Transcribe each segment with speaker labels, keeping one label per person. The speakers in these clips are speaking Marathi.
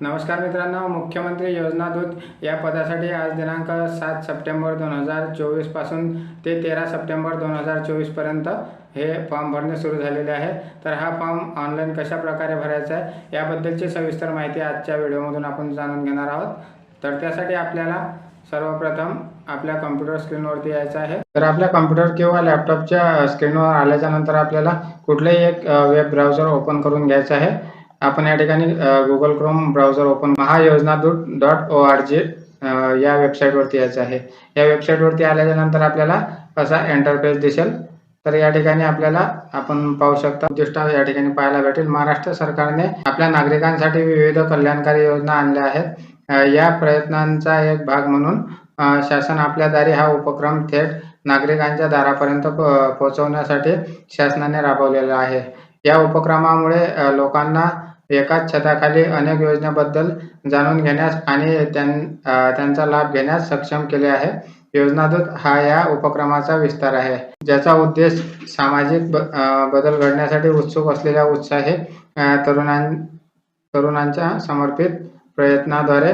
Speaker 1: नमस्कार मित्रांनो मुख्यमंत्री योजना दूत या पदासाठी आज दिनांक सात सप्टेंबर दोन हजार चोवीसपासून ते तेरा सप्टेंबर दोन हजार चोवीसपर्यंत हे फॉर्म भरणे सुरू झालेले आहे. तर हा फॉर्म ऑनलाईन कशा प्रकारे भरायचा आहे याबद्दलची सविस्तर माहिती आजच्या व्हिडिओमधून आपण जाणून घेणार आहोत. तर त्यासाठी आपल्याला सर्वप्रथम आपल्या कम्प्युटर स्क्रीनवरती यायचं आहे. तर आपल्या कम्प्युटर किंवा लॅपटॉपच्या स्क्रीनवर आल्याच्यानंतर आपल्याला कुठलेही एक वेब ब्राउझर ओपन करून घ्यायचं आहे. आपण या ठिकाणी Google Chrome browser open Mahayojana dot O R G या वेबसाईटवरती यायचं आहे. या वेबसाईटवरती आल्याच्यानंतर आपल्याला असा इंटरफेस दिसेल. तर या ठिकाणी आपल्याला आपण पाहू शकता उद्दिष्ट या ठिकाणी पाहायला भेटेल. महाराष्ट्र सरकारने आपल्या नागरिकांसाठी विविध कल्याणकारी योजना आणल्या आहेत. या प्रयत्नांचा एक भाग म्हणून शासन आपल्या दारी हा उपक्रम थेट नागरिकांच्या दारापर्यंत पोहोचवण्यासाठी शासनाने राबवलेला आहे. या उपक्रमामुळे लोकांना एकाच छताखाली अनेक योजनेबद्दल जाणून घेण्यास आणि त्यां त्यांचा लाभ घेण्यास सक्षम केले आहे. योजनादूत हा या उपक्रमाचा विस्तार आहे ज्याचा उद्देश सामाजिक ब- बदल घडण्यासाठी उत्सुक असलेल्या उत्साही तरुणां तरुणांच्या समर्पित प्रयत्नाद्वारे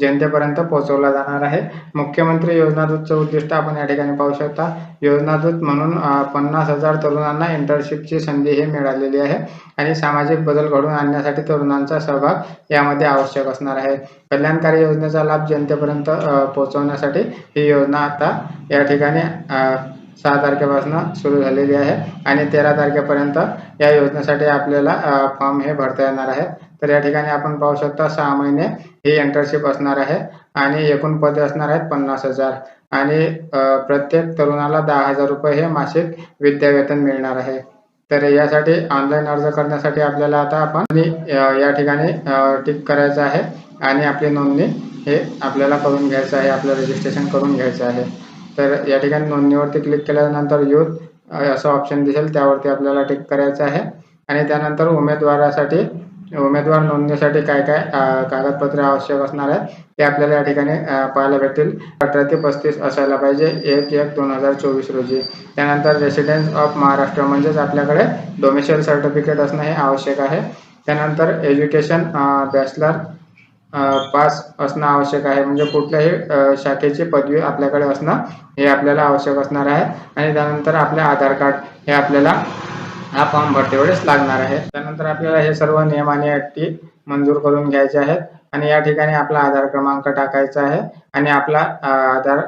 Speaker 1: जनतेपर्यंत पोहोचवला जाणार आहे. मुख्यमंत्री योजनादूतचं उद्दिष्ट आपण या ठिकाणी पाहू शकता. योजनादूत म्हणून पन्नास हजार तरुणांना इंटर्नशिपची संधी ही मिळालेली आहे आणि सामाजिक बदल घडवून आणण्यासाठी तरुणांचा सहभाग यामध्ये आवश्यक असणार आहे. कल्याणकारी योजनेचा लाभ जनतेपर्यंत पोहोचवण्यासाठी ही योजना आता या ठिकाणी सहा तारखेपासून सुरू झालेली आहे आणि तेरा तारखेपर्यंत या योजनेसाठी आपल्याला फॉर्म हे भरता येणार आहे. तर या ठिकाणी आपण पाहू शकता सहा महिने ही इंटर्नशिप असणार आहे आणि एकूण पदे असणार आहेत पन्नास हजार. आणि प्रत्येक तरुणाला दहा हजार रुपये हे मासिक विद्यावेतन मिळणार आहे. तर यासाठी ऑनलाईन अर्ज करण्यासाठी आपल्याला आता आपण या ठिकाणी टिक करायचं आहे आणि आपली नोंदणी हे आपल्याला करून घ्यायचं आहे आपलं रजिस्ट्रेशन करून घ्यायचं आहे. तर या ठिकाणी नोंदणीवरती क्लिक केल्यानंतर यूथ असं ऑप्शन दिसेल. त्यावरती आपल्याला टिक करायचं आहे. आणि त्यानंतर उमेदवारासाठी उमेदवार नोंदणीसाठी काय काय कागदपत्रे आवश्यक असणार आहे ते आपल्याला या ठिकाणी पाहायला भेटतील. अठरा ते पस्तीस असायला पाहिजे एक एक दोन हजार चोवीस रोजी. त्यानंतर रेसिडेन्स ऑफ महाराष्ट्र म्हणजेच आपल्याकडे डोमेशियल सर्टिफिकेट असणं हे आवश्यक आहे. त्यानंतर एज्युकेशन बॅचलर पास असणं आवश्यक आहे. म्हणजे कुठल्याही शाखेची पदवी आपल्याकडे असणं हे आपल्याला आवश्यक असणार आहे. आणि त्यानंतर आपले आधार कार्ड हे आपल्याला हा फॉर्म भरते वेळेस लागणार आहे. त्यानंतर आपल्याला हे सर्व नियम आणि अटी मंजूर करून घ्यायचे आहेत. आणि या ठिकाणी आपला आधार क्रमांक टाकायचा आहे. आणि आपला आधार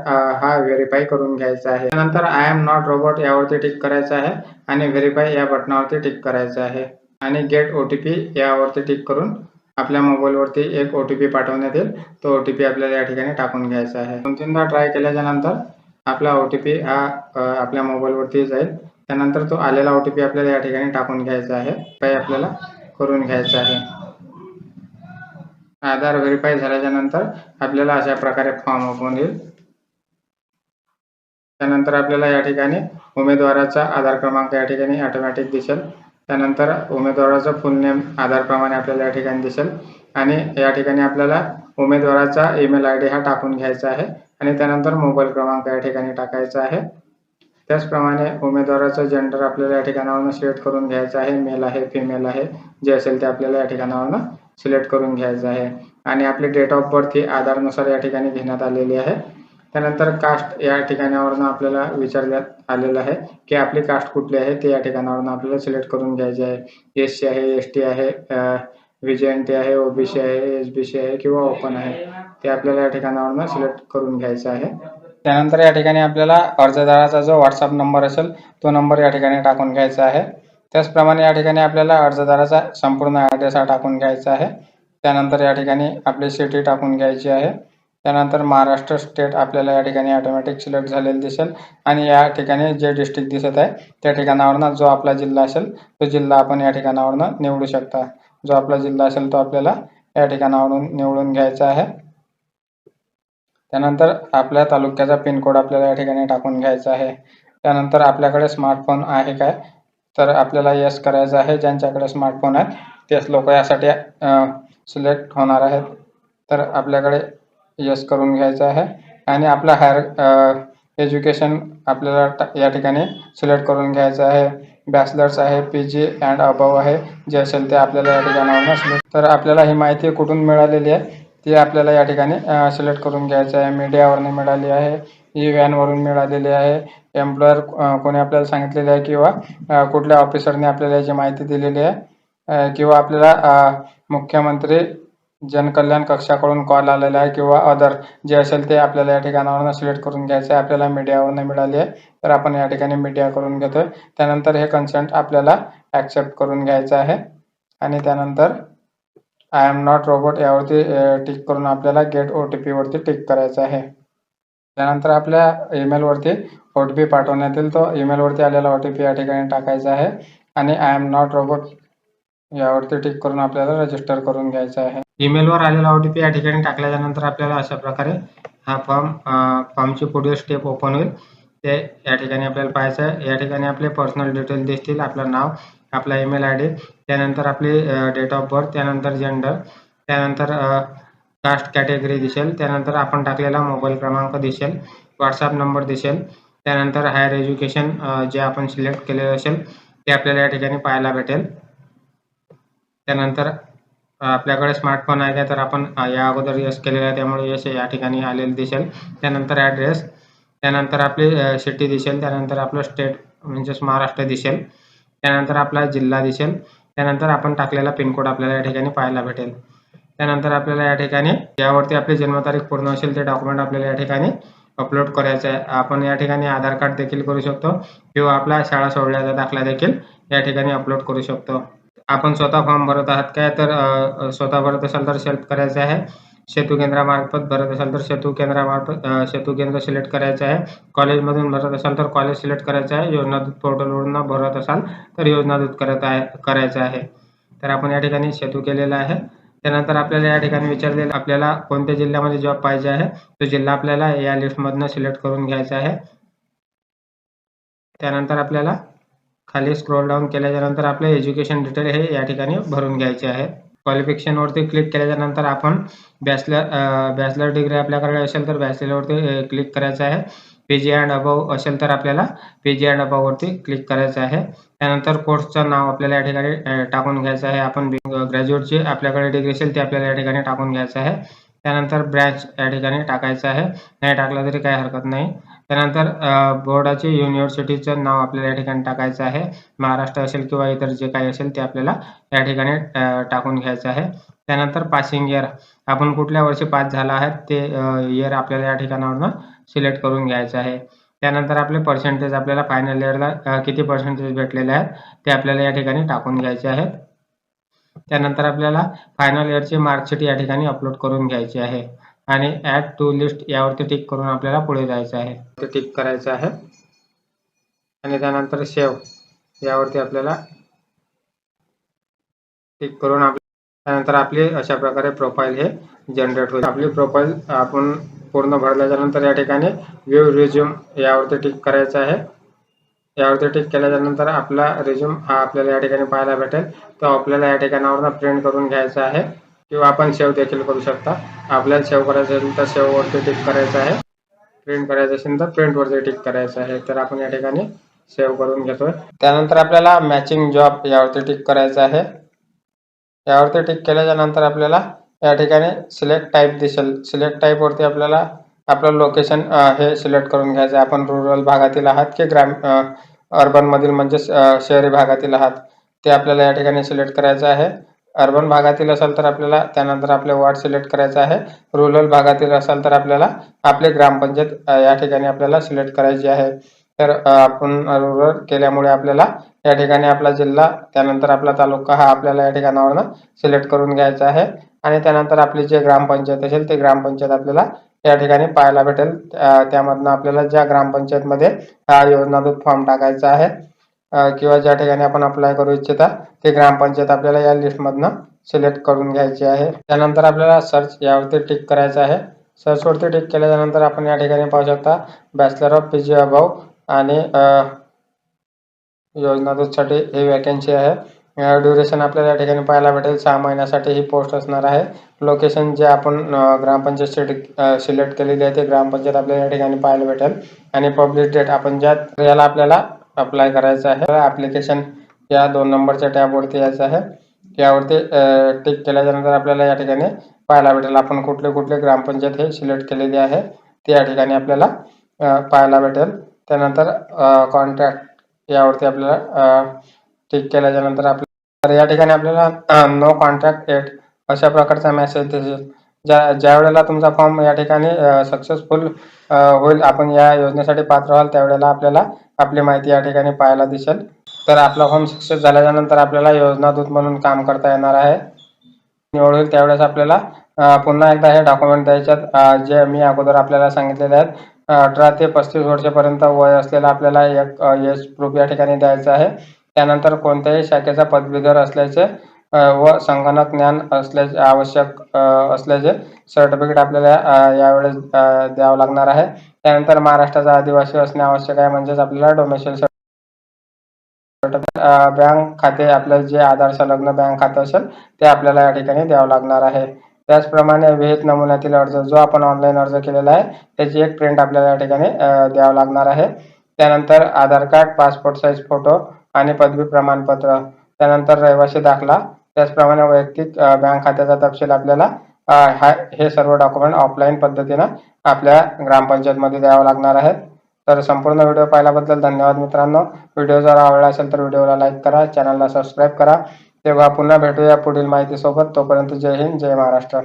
Speaker 1: हा व्हेरीफाय करून घ्यायचा आहे. त्यानंतर आय एम नॉट रोबोट यावरती टिक करायचं आहे. आणि व्हेरीफाय या बटनावरती टिक करायचं आहे. आणि गेट ओ टी पी यावरती टिक करून आपल्या मोबाईलवरती एक ओ टी पी पाठवण्यात येईल. तो ओ टी पी आपल्याला या ठिकाणी टाकून घ्यायचा आहे. दोन तीनदा ट्राय केल्याच्यानंतर आपला ओ टी पी हा आपल्या मोबाईलवरती जाईल. त्यानंतर तो आलेला ओ टी पी आपल्याला या ठिकाणी टाकून घ्यायचा आहे. काही आपल्याला करून घ्यायचं आहे. आधार व्हेरीफाय झाल्याच्यानंतर आपल्याला अशा प्रकारे फॉर्म ओपन येईल त्यानंतर आपल्याला या ठिकाणी उमेदवाराचा आधार क्रमांक या ठिकाणी ऑटोमॅटिक दिसेल. त्यानंतर उमेदवाराचं फुलनेम आधारप्रमाणे आपल्याला या ठिकाणी दिसेल. आणि या ठिकाणी आपल्याला उमेदवाराचा ईमेल आय डी हा टाकून घ्यायचा आहे. आणि त्यानंतर मोबाईल क्रमांक या ठिकाणी टाकायचा आहे. त्याचप्रमाणे उमेदवाराचं जेंडर आपल्याला या ठिकाणावरनं सिलेक्ट करून घ्यायचं आहे. मेल आहे फिमेल आहे. जे असेल ते आपल्याला या ठिकाणावरनं सिलेक्ट करून घ्यायचं आहे. आणि आपली डेट ऑफ बर्थ ही आधारनुसार या ठिकाणी घेण्यात आलेली आहे. त्यानंतर कास्ट या ठिकाणावरून आपल्याला विचारण्यात आलेलं आहे की आपली कास्ट कुठली आहे ते या ठिकाणावरून आपल्याला सिलेक्ट करून घ्यायचे आहे. एस सी आहे एस टी आहे विजयंती आहे ओबीसी आहे एस बी सी आहे किंवा ओपन आहे. ते आपल्याला या ठिकाणावरनं सिलेक्ट करून घ्यायचं आहे. त्यानंतर या ठिकाणी आपल्याला अर्जदाराचा जो व्हॉट्सअप नंबर असेल तो नंबर या ठिकाणी टाकून घ्यायचा आहे. त्याचप्रमाणे या ठिकाणी आपल्याला अर्जदाराचा संपूर्ण ॲड्रेस हा टाकून घ्यायचा आहे. त्यानंतर या ठिकाणी आपली सिटी टाकून घ्यायची आहे. त्यानंतर महाराष्ट्र स्टेट आपल्याला या ठिकाणी ऑटोमॅटिक सिलेक्ट झालेलं दिसेल. आणि या ठिकाणी जे डिस्ट्रिक्ट दिसत आहे त्या ठिकाणावरनं जो आपला जिल्हा असेल तो जिल्हा आपण या ठिकाणावरून निवडू शकता. जो आपला जिल्हा असेल तो आपल्याला या ठिकाणावरून निवडून घ्यायचा आहे. त्यानंतर आपल्या तालुक्याचा पिनकोड आपल्याला या ठिकाणी टाकून घ्यायचा आहे. त्यानंतर आपल्याकडे स्मार्टफोन आहे काय? तर आपल्याला यस करायचं आहे. ज्यांच्याकडे स्मार्टफोन आहेत तेच लोक यासाठी सिलेक्ट होणार आहेत. तर आपल्याकडे यस करून घ्यायचं आहे. आणि आपला हायर एज्युकेशन आपल्याला या ठिकाणी सिलेक्ट करून घ्यायचं आहे. बॅचलर्स आहे पी जी अँड अबव आहे. जे असेल ते आपल्याला या ठिकाणावर सिलेक्ट तर आपल्याला ही माहिती कुठून मिळालेली आहे ती आपल्याला या ठिकाणी सिलेक्ट करून घ्यायचं आहे. मीडियावरून मिळाली आहे ई व्हॅनवरून मिळालेली आहे. एम्प्लॉयर कोणी आपल्याला सांगितलेले आहे किंवा कुठल्या ऑफिसरने आपल्याला याची माहिती दिलेली आहे किंवा आपल्याला मुख्यमंत्री जनकल्याण कक्षाकडून कॉल आलेला आहे किंवा अदर जे असेल ते आपल्याला या ठिकाणावरून सिलेक्ट करून घ्यायचं आहे. आपल्याला मीडियावरून मिळाली आहे. तर आपण या ठिकाणी मीडिया करून घेतोय. त्यानंतर हे कन्सेंट आपल्याला ॲक्सेप्ट करून घ्यायचं आहे. आणि त्यानंतर आय एम नॉट रोबोट यावरती टिक करून आपल्याला गेट ओ टी पीवरती टिक करायचं आहे. त्यानंतर आपल्या ईमेलवरती ओ टी पी पाठवण्यात येईल. तो ईमेलवरती आलेला ओ टी पी या ठिकाणी टाकायचा आहे. आणि आय एम नॉट रोबोट यावरती टिक करून आपल्याला रजिस्टर करून घ्यायचं आहे. ईमेलवर आलेला ओ टी पी या ठिकाणी टाकल्याच्यानंतर आपल्याला अशा प्रकारे हा फॉर्म फॉर्मची पुढील स्टेप ओपन होईल. ते या ठिकाणी आपल्याला पाहायचं आहे. या ठिकाणी आपले पर्सनल डिटेल दिसतील. आपलं नाव आपला ईमेल आय डी त्यानंतर आपली डेट ऑफ बर्थ त्यानंतर जेंडर त्यानंतर कास्ट कॅटेगरी दिसेल. त्यानंतर आपण टाकलेला मोबाईल क्रमांक दिसेल. व्हॉट्सअप नंबर दिसेल. त्यानंतर हायर एज्युकेशन जे आपण सिलेक्ट केलेलं असेल ते आपल्याला या ठिकाणी पाहायला भेटेल. त्यानंतर आपल्याकडे स्मार्टफोन आहे का? तर आपण या अगोदर यश केलेलं आहे. त्यामुळे यश या ठिकाणी आलेलं दिसेल. त्यानंतर ॲड्रेस त्यानंतर आपली सिटी दिसेल. त्यानंतर आपलं स्टेट म्हणजेच महाराष्ट्र दिसेल. त्यानंतर आपला जिल्हा दिसेल. त्यानंतर आपण टाकलेला पिनकोड आपल्याला या ठिकाणी पाहायला भेटेल. त्यानंतर आपल्याला या ठिकाणी यावरती आपली जन्मतारीख पूर्ण असेल ते डॉक्युमेंट आपल्याला या ठिकाणी अपलोड करायचं आहे. आपण या ठिकाणी आधार कार्ड देखील करू शकतो किंवा आपला शाळा सोडल्याचा दाखला देखील या ठिकाणी अपलोड करू शकतो. आपण स्वतः फॉर्म भरत आहात काय? तर स्वतः भरत असाल तर सेल्फ करायचं आहे. सेतू केंद्रामार्फत भरत असाल तर सेतू केंद्रामार्फत सेतू केंद्र सिलेक्ट करायचं आहे. कॉलेजमधून भरत असाल तर कॉलेज सिलेक्ट करायचं आहे. योजना दूत पोर्टलवरून भरत असाल तर योजना दूत करत आहे करायचं आहे. तर आपण या ठिकाणी सेतू केलेला आहे. त्यानंतर आपल्याला या ठिकाणी विचारलेलं आपल्याला कोणत्या जिल्ह्यामध्ये जॉब पाहिजे आहे? तो जिल्हा आपल्याला या लिस्टमधनं सिलेक्ट करून घ्यायचा आहे. त्यानंतर आपल्याला खाली स्क्रोल डाऊन केल्याच्यानंतर आपले एज्युकेशन डिटेल हे या ठिकाणी भरून घ्यायचे आहे क्वालिफिकेशनवरती क्लिक केल्याच्यानंतर आपण बॅचलर बॅचलर डिग्री आपल्याकडे असेल तर बॅचलरवरती क्लिक करायचं आहे. पी जी अँड अबव असेल तर आपल्याला पी जी अँड अबववरती क्लिक करायचं आहे. त्यानंतर कोर्सचं नाव आपल्याला या ठिकाणी टाकून घ्यायचं आहे. आपण ग्रॅज्युएटची आपल्याकडे डिग्री असेल ती आपल्याला या ठिकाणी टाकून घ्यायचं आहे. त्यानंतर ब्रँच या ठिकाणी टाकायचं आहे. नाही टाकलं तरी काही हरकत नाही. त्यानंतर बोर्डाचे युनिव्हर्सिटीचं नाव आपल्याला या ठिकाणी टाकायचं आहे. महाराष्ट्र असेल किंवा इतर जे काही असेल ते आपल्याला या ठिकाणी टाकून घ्यायचं आहे. त्यानंतर पासिंग इयर आपण कुठल्या वर्षी पास झाला आहे ते इयर आपल्याला या ठिकाणावरनं सिलेक्ट करून घ्यायचं आहे. त्यानंतर आपले पर्सेंटेज आपल्याला फायनल इयरला किती पर्सेंटेज भेटलेले आहेत ते आपल्याला या ठिकाणी टाकून घ्यायचे आहेत. त्यानंतर आपल्याला फायनल इयरची मार्कशीट या ठिकाणी अपलोड करून घ्यायची आहे. आणि ॲड टू लिस्ट यावरती टिक करून आपल्याला पुढे जायचं आहे. ते टिक करायचं आहे. आणि त्यानंतर सेव यावरती आपल्याला टिक करून आप त्यानंतर आपली अशा प्रकारे प्रोफाईल हे जनरेट होईल. आपली प्रोफाईल आपण पूर्ण भरल्याच्या नंतर या ठिकाणी व्यू रिझ्यूम यावरती टिक करायचं आहे. यावरती टिक केल्याच्यानंतर आपला रिझ्यूम हा आपल्याला या ठिकाणी पाहायला भेटेल. तो आपल्याला या ठिकाणावरनं प्रिंट करून घ्यायचा आहे. किंवा आपण सेव्ह देखील करू शकता. आपल्याला सेव्ह करायचं असेल तर सेव्हवरती टिक करायचं आहे. प्रिंट करायचं असेल तर प्रिंटवरती टिक करायचं आहे. तर आपण या ठिकाणी सेव्ह करून घेतोय. त्यानंतर आपल्याला मॅचिंग जॉब यावरती टिक करायचं आहे. यावरती टिक केल्याच्यानंतर आपल्याला या ठिकाणी सिलेक्ट टाईप दिसेल. सिलेक्ट टाईपवरती आपल्याला आपलं लोकेशन हे सिलेक्ट करून घ्यायचं आहे. आपण रुरल भागातील आहात की ग्राम अर्बन मधील म्हणजे शहरी भागातील आहात ते आपल्याला या ठिकाणी सिलेक्ट करायचं आहे. अर्बन भागातील असेल तर आपल्याला त्यानंतर आपले वॉर्ड सिलेक्ट करायचं आहे. रुरल भागातील असाल तर आपल्याला आपले ग्रामपंचायत या ठिकाणी आपल्याला सिलेक्ट करायची आहे. तर आपण रुरल केल्यामुळे आपल्याला या ठिकाणी आपला जिल्हा त्यानंतर आपला तालुका हा आपल्याला या ठिकाणावरनं सिलेक्ट करून घ्यायचा आहे. आणि त्यानंतर आपली जे ग्रामपंचायत असेल ते ग्रामपंचायत आपल्याला या ठिकाणी पाहायला भेटेल. त्यामधनं आपल्याला ज्या ग्रामपंचायतमध्ये हा योजनादूत फॉर्म टाकायचा आहे किंवा ज्या ठिकाणी आपण अप्लाय करू इच्छिता ते ग्रामपंचायत आपल्याला या लिस्टमधनं सिलेक्ट करून घ्यायची आहे. त्यानंतर आपल्याला सर्च यावरती टिक करायचं आहे. सर्च वरती टिक केल्यानंतर आपण या ठिकाणी पाहू शकता बॅचलर ऑफ पी जी अभाव आणि योजनादूतसाठी ही वॅकन्सी आहे. ड्युरेशन आपल्याला या ठिकाणी पाहायला भेटेल. सहा महिन्यासाठी ही पोस्ट असणार आहे. लोकेशन जे आपण ग्रामपंचायत सिलेक्ट केलेली आहे ते ग्रामपंचायत आपल्याला या ठिकाणी पाहायला भेटेल. आणि पब्लिश डेट आपण ज्या याला आपल्याला अप्लाय करायचं आहे ॲप्लिकेशन या दोन नंबरच्या टॅबवरती यायचं आहे. यावरती टिक केल्याच्यानंतर आपल्याला या ठिकाणी पाहायला भेटेल. आपण कुठले कुठले ग्रामपंचायत हे सिलेक्ट केलेली आहे ते या ठिकाणी आपल्याला पाहायला भेटेल. त्यानंतर कॉन्ट्रॅक्ट यावरती आपल्याला टिक केल्याच्यानंतर आपल्या तर या ठिकाणी आपल्याला नो कॉन्ट्रॅक्ट एट अशा प्रकारचा मेसेज दिसेल ज्या ज्या वेळेला तुमचा फॉर्म या ठिकाणी सक्सेसफुल होईल आपण या योजनेसाठी पात्र व्हाल त्यावेळेला आपल्याला आपली माहिती या ठिकाणी पाहायला दिसेल. तर आपला फॉर्म सक्सेस झाल्याच्यानंतर आपल्याला योजना दूत म्हणून काम करता येणार आहे. निवड होईल त्यावेळेस आपल्याला पुन्हा एकदा हे डॉक्युमेंट द्यायच्यात जे मी अगोदर आपल्याला सांगितलेले आहेत. अठरा ते पस्तीस वर्षापर्यंत वय असलेला आपल्याला एक एज प्रूफ या ठिकाणी द्यायचं आहे. त्यानंतर कोणत्याही शाखेचा पदवीधर असल्याचे व संगणक ज्ञान असल्याचे आवश्यक असल्याचे सर्टिफिकेट आपल्याला यावेळेस द्यावं लागणार आहे. त्यानंतर महाराष्ट्राचा आदिवासी असणे आवश्यक आहे म्हणजेच आपल्याला डोमेशियल बँक खाते आपलं जे आधार संलग्न बँक खाते असेल ते आपल्याला या ठिकाणी द्यावं लागणार आहे. त्याचप्रमाणे विहित नमुन्यातील अर्ज जो आपण ऑनलाईन अर्ज केलेला आहे त्याची एक प्रिंट आपल्याला या ठिकाणी द्यावं लागणार आहे. त्यानंतर Aadhaar card passport size photo आणि पदवी प्रमाणपत्र. त्यानंतर रहिवासी दाखला त्याचप्रमाणे वैयक्तिक बँक खात्याचा तपशील आपल्याला हा हे सर्व डॉक्युमेंट ऑफलाईन पद्धतीनं आपल्या ग्रामपंचायतमध्ये द्यावं लागणार आहे तर संपूर्ण व्हिडिओ पाहिल्याबद्दल धन्यवाद मित्रांनो. व्हिडिओ जर आवडला असेल तर व्हिडिओला लाईक करा चॅनलला सबस्क्राईब करा. तेव्हा पुन्हा भेटूया पुढील माहितीसोबत. तोपर्यंत जय हिंद जय महाराष्ट्र.